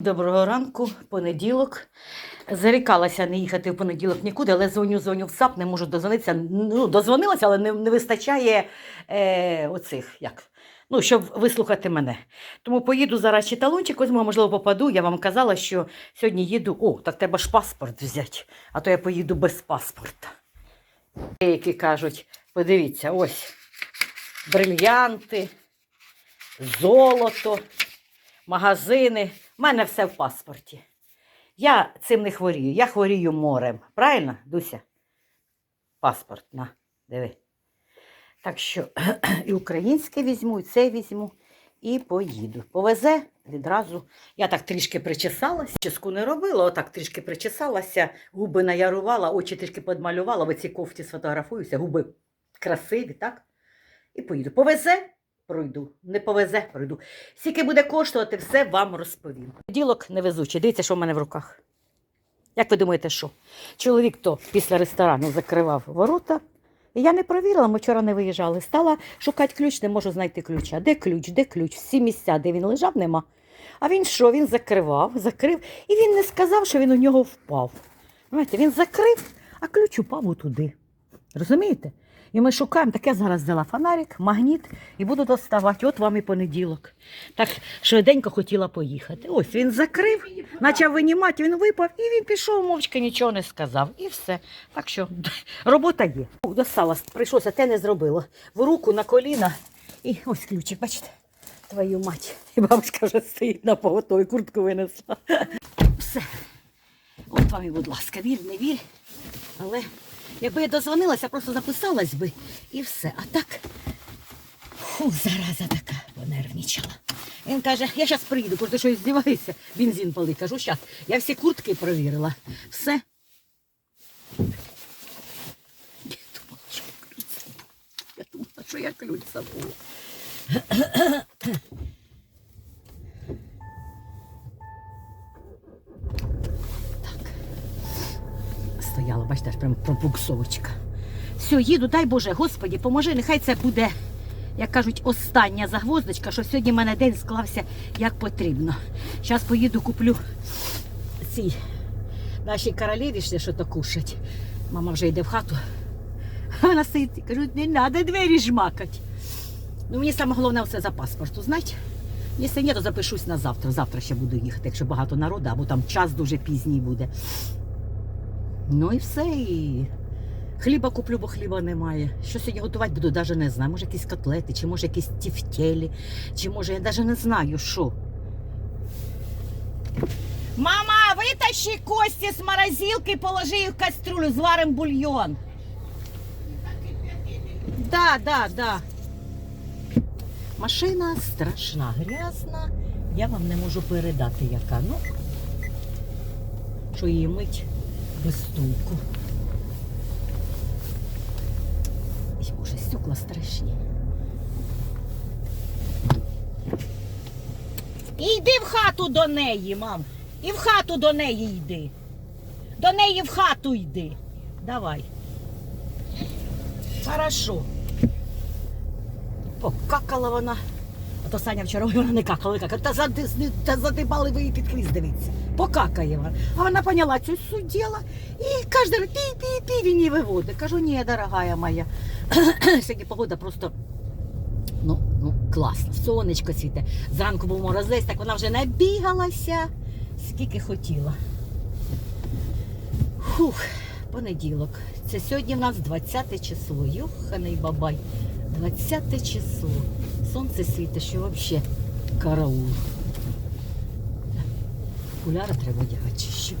Доброго ранку, понеділок. Зарікалася не їхати в понеділок нікуди, але дзвоню, дзвоню в САП, не можу дозвонитися. Ну, дозвонилася, але не, не вистачає е, оцих, як, ну, щоб вислухати мене. Тому поїду зараз чи талончик візьму, можливо, попаду. Я вам казала, що сьогодні їду. О, так треба ж паспорт взяти, а то я поїду без паспорта. Деякі кажуть, подивіться, ось брильянти, золото, магазини. У мене все в паспорті. Я цим не хворію. Я хворію морем. Правильно, Дуся? Паспорт, на, диви. Так що і українське візьму, і це візьму, і поїду. Повезе відразу. Я так трішки причесалася, ческу не робила, отак трішки причесалася, губи наярувала, очі трішки подмалювала, в цій кофті сфотографуюся, губи красиві, так? І поїду. Повезе, пройду. Не повезе, пройду. Скільки буде коштувати, все вам розповім. Ділок невезучий. Дивіться, що в мене в руках. Як ви думаєте, що? Чоловік то після ресторану закривав ворота. Я не провірила, ми вчора не виїжджали. Стала шукати ключ, не можу знайти ключа. Де ключ, де ключ? Всі місця, де він лежав, нема. А він що? Він закривав, закрив, і він не сказав, що він у нього впав. Знаєте, він закрив, а ключ упав туди. Розумієте? І ми шукаємо, так я зараз взяла фонарик, магніт і буду доставати. От вам і понеділок. Так швиденько хотіла поїхати. Ось він закрив, почав винімати, він випав і він пішов, мовчки нічого не сказав. І все. Так що робота є. Достала, прийшлося, те не зробила. В руку на коліна. І ось ключик, бачите, твою мать. І бабушка вже стоїть на поготові, куртку винесла. Все. От вам і, будь ласка, вір, не вір. Але якби я дозвонилася, просто записалась би і все. А так, фу, зараза така понервничала. Він каже, я зараз приїду, кажу, ти що здіваєшся, бензин пали. Кажу, зараз. Я всі куртки провірила. Все. Я думала, що я ключ забула. Я думала, що я ключ забула. Так. Стояла, бачите, аж прям пробуксовочка. Все, їду, дай Боже, Господі, поможи, нехай це буде, як кажуть, остання загвоздочка, що сьогодні в мене день склався як потрібно. Зараз поїду, куплю цій нашій королеві що то кушать. Мама вже йде в хату. Вона і кажуть, не треба двері жмакать. Ну, мені саме головне все за паспорт, знаєте? Якщо ні, то запишусь на завтра. Завтра ще буду їхати, якщо багато народу, або там час дуже пізній буде. Ну і все. І хліба куплю, бо хліба немає. Що сьогодні готувати буду, навіть не знаю. Може, якісь котлети, чи може якісь тівтєлі, чи може я навіть не знаю, що. Мама, витащи кості з морозилки, положи їх в кастрюлю, зварим бульйон. Да, да, да. Машина страшна, грязна. Я вам не можу передати, яка. Ну, що її мить без толку. Ой, Боже, стекла страшні. І йди в хату до неї, мам. І в хату до неї йди. До неї в хату йди. Давай. Хорошо. Покакала вона. А то Саня вчора вона не какала, какала. Та, зади, та задибали ви її під хвіст, дивіться. Покакає вона. А вона поняла цю суть і кожен пі-пі-пі він її виводить. Кажу, ні, дорогая моя. Сьогодні погода просто ну, ну, класна. Сонечко світе. Зранку був морозець, так вона вже набігалася, скільки хотіла. Фух, понеділок. Це сьогодні в нас 20 число. Йоханий бабай. 20 число. Сонце світить, що взагалі караул. Окуляри треба одягати чи що.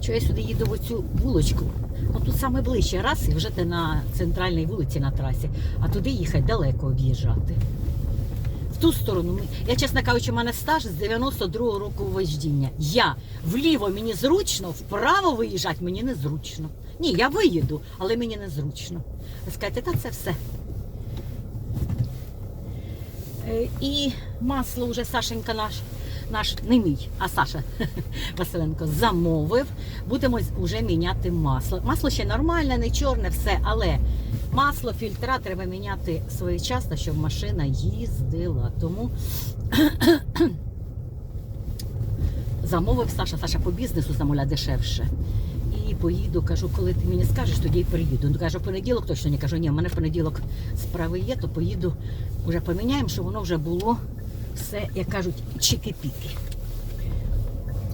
Що я сюди їду в оцю вулочку? Ну тут саме ближче раз і вже ти на центральній вулиці на трасі, а туди їхати далеко об'їжджати. В ту сторону, я, чесно кажучи, у мене стаж з 92-го року вождіння. Я вліво мені зручно, вправо виїжджати мені незручно. Ні, я виїду, але мені незручно. Ви скажете, та це все. Е, І масло вже Сашенька наш, наш не мій, а Саша Василенко замовив. Будемо вже міняти масло. Масло ще нормальне, не чорне, все, але Масло, фільтра треба міняти своєчасно, щоб машина їздила. Тому замовив Саша, Саша по бізнесу замовляє дешевше. І поїду, кажу, коли ти мені скажеш, тоді й приїду. Ну, каже, в понеділок точно ні. Кажу, ні, в мене в понеділок справи є, то поїду, вже поміняємо, щоб воно вже було все, як кажуть, чики-піки.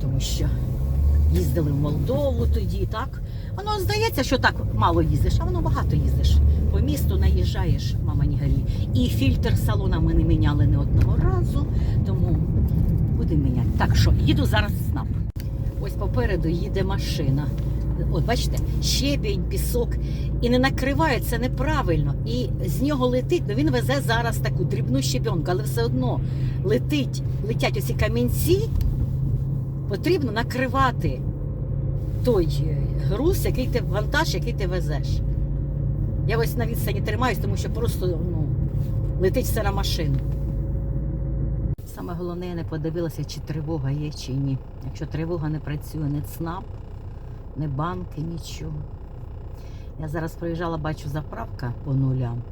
Тому що їздили в Молдову тоді, так? Воно здається, що так мало їздиш, а воно багато їздиш. По місту наїжджаєш, мама не горі. І фільтр салона ми не міняли не одного разу, тому будемо міняти. Так що, їду зараз в СНАП. Ось попереду їде машина. От бачите, щебінь, пісок. І не накриває це неправильно. І з нього летить. Ну він везе зараз таку дрібну щебенку, але все одно летить, летять оці камінці. Потрібно накривати той е, груз, який ти вантаж, який ти везеш. Я ось на відстані тримаюсь, тому що просто ну, летить все на машину. Саме головне, я не подивилася, чи тривога є, чи ні. Якщо тривога не працює, не ЦНАП, не банки, нічого. Я зараз проїжджала, бачу заправка по нулям.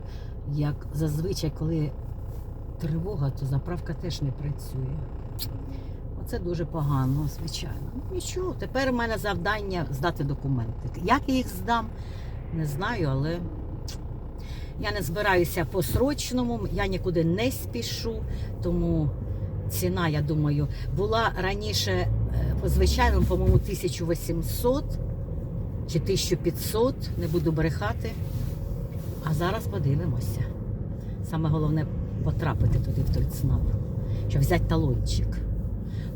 Як зазвичай, коли тривога, то заправка теж не працює. Оце дуже погано, звичайно. Ну, Нічого, тепер у мене завдання здати документи. Як я їх здам, не знаю, але я не збираюся по срочному, я нікуди не спішу, тому ціна, я думаю, була раніше е, по звичайному, по-моєму, 1800 чи 1500, не буду брехати. А зараз подивимося. Саме головне потрапити туди в той ЦНАП, щоб взяти талончик.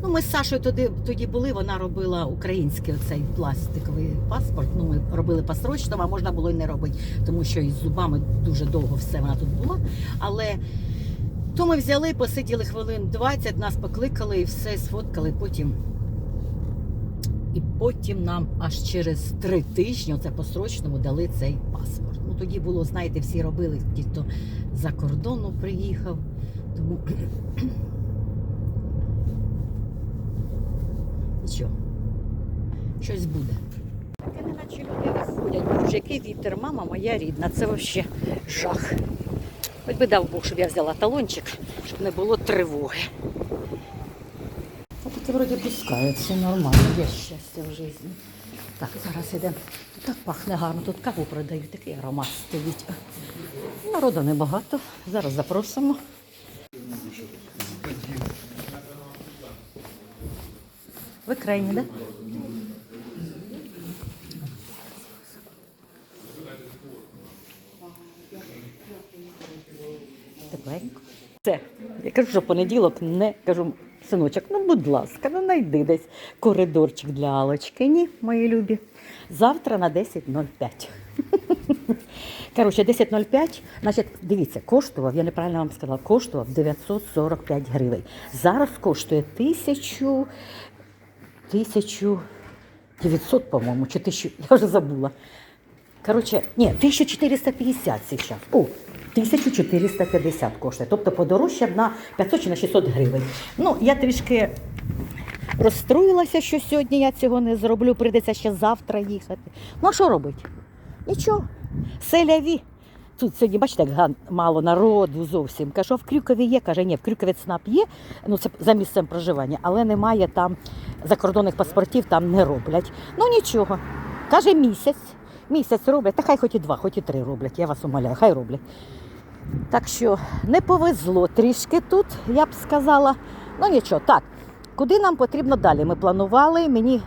Ну, ми з Сашою тоді, тоді були, вона робила український оцей пластиковий паспорт. Ну, ми робили по срочному, а можна було і не робити, тому що із зубами дуже довго все вона тут була. Але то ми взяли, посиділи хвилин 20, нас покликали і все сфоткали. Потім. І потім нам аж через три тижні, оце по срочному, дали цей паспорт. Ну тоді було, знаєте, всі робили, ті, хто за кордону приїхав. Тому Нічого. Щось буде. Таке не наче люди виходять. Боже, який вітер, мама моя рідна, це взагалі жах. Хоч би дав Бог, щоб я взяла талончик, щоб не було тривоги. А таке вроді пускають, все нормально, є щастя в житті. Так, зараз йдемо. Так пахне гарно, тут каву продають, такий аромат стоїть. Народу небагато. Зараз запросимо. Ви так? Да? Тепленько. Я кажу, що понеділок не кажу, синочок, ну будь ласка, ну найди десь коридорчик для Алочки. Ні, мої любі. Завтра на 10.05. Коротше, 10.05, значить, дивіться, коштував, я неправильно вам сказала, коштував 945 гривень. Зараз коштує 1000, 1900, по-моєму, чи 1000, я вже забула. Коротше, ні, 1450 зараз. О, 1450 коштує. Тобто подорожчав на 500 чи на 600 гривень. Ну, я трішки розстроїлася, що сьогодні я цього не зроблю. Прийдеться ще завтра їхати. Ну, а що робити? Нічого. Селяві. Тут сьогодні, бачите, як мало народу зовсім. Кажу, а в Крюкові є. Каже, ні, в Крюкові ЦНАП є, ну це за місцем проживання, але немає там закордонних паспортів, там не роблять. Ну нічого. Каже, місяць. Місяць роблять, та хай хоч і два, хоч і три роблять, я вас умоляю, хай роблять. Так що не повезло трішки тут, я б сказала. Ну нічого, так. Куди нам потрібно далі? Ми планували. Мені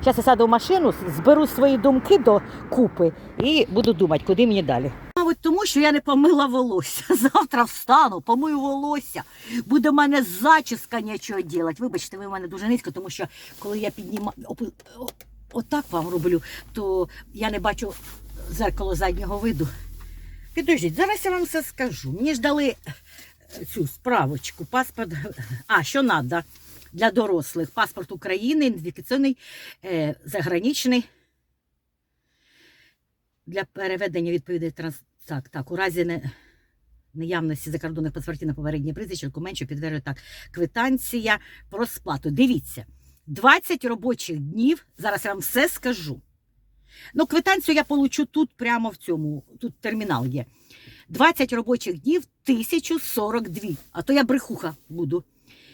зараз я сяду в машину, зберу свої думки до купи і буду думати, куди мені далі. Мабуть, тому що я не помила волосся. Завтра встану, помию волосся. Буде в мене зачіска нічого робити. Вибачте, ви в мене дуже низько, тому що коли я піднімаю отак вам роблю, то я не бачу зеркало заднього виду. Підождіть, зараз я вам все скажу. Мені ж дали е, цю справочку, паспорт. А, що треба для дорослих? Паспорт України, ідентифікаційний, е, заграничний для переведення відповідей транс... Так, так, у разі не... наявності закордонних паспортів на попереднє прізвище, документ, що підтверджує так. Квитанція про сплату. Дивіться, 20 робочих днів, зараз я вам все скажу. Ну, квитанцію я получу тут, прямо в цьому. Тут термінал є. 20 робочих днів 1042. А то я брехуха буду.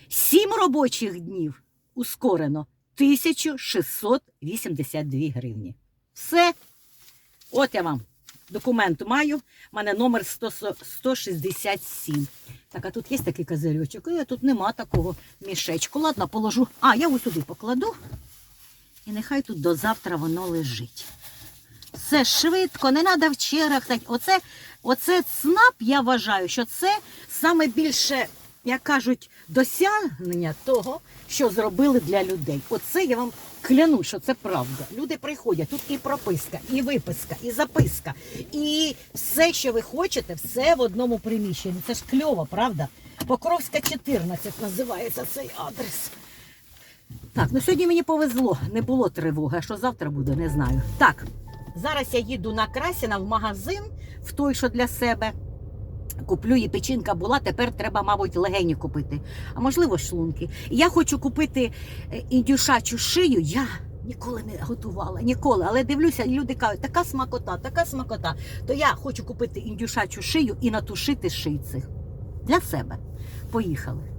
7 робочих днів ускорено 1682 гривні. Все. От я вам документ маю. У мене номер 100 167. Так, а тут є такий козирьочок. І тут нема такого мішечку. Ладно, положу. А, я ось сюди покладу. І нехай тут до завтра воно лежить. Все швидко, не треба в чергах. Оце, оце ЦНАП, я вважаю, що це саме більше, як кажуть, досягнення того, що зробили для людей. Оце я вам кляну, що це правда. Люди приходять, тут і прописка, і виписка, і записка, і все, що ви хочете, все в одному приміщенні. Це ж кльово, правда? Покровська 14 називається цей адрес. Так, ну сьогодні мені повезло, не було тривоги, а що завтра буде, не знаю. Так, зараз я їду на Красіна в магазин, в той, що для себе. Куплю і печінка була, тепер треба, мабуть, легені купити, а можливо, шлунки. Я хочу купити е, індюшачу шию. Я ніколи не готувала, ніколи. Але дивлюся, люди кажуть, така смакота, така смакота. То я хочу купити індюшачу шию і натушити шийцих для себе. Поїхали.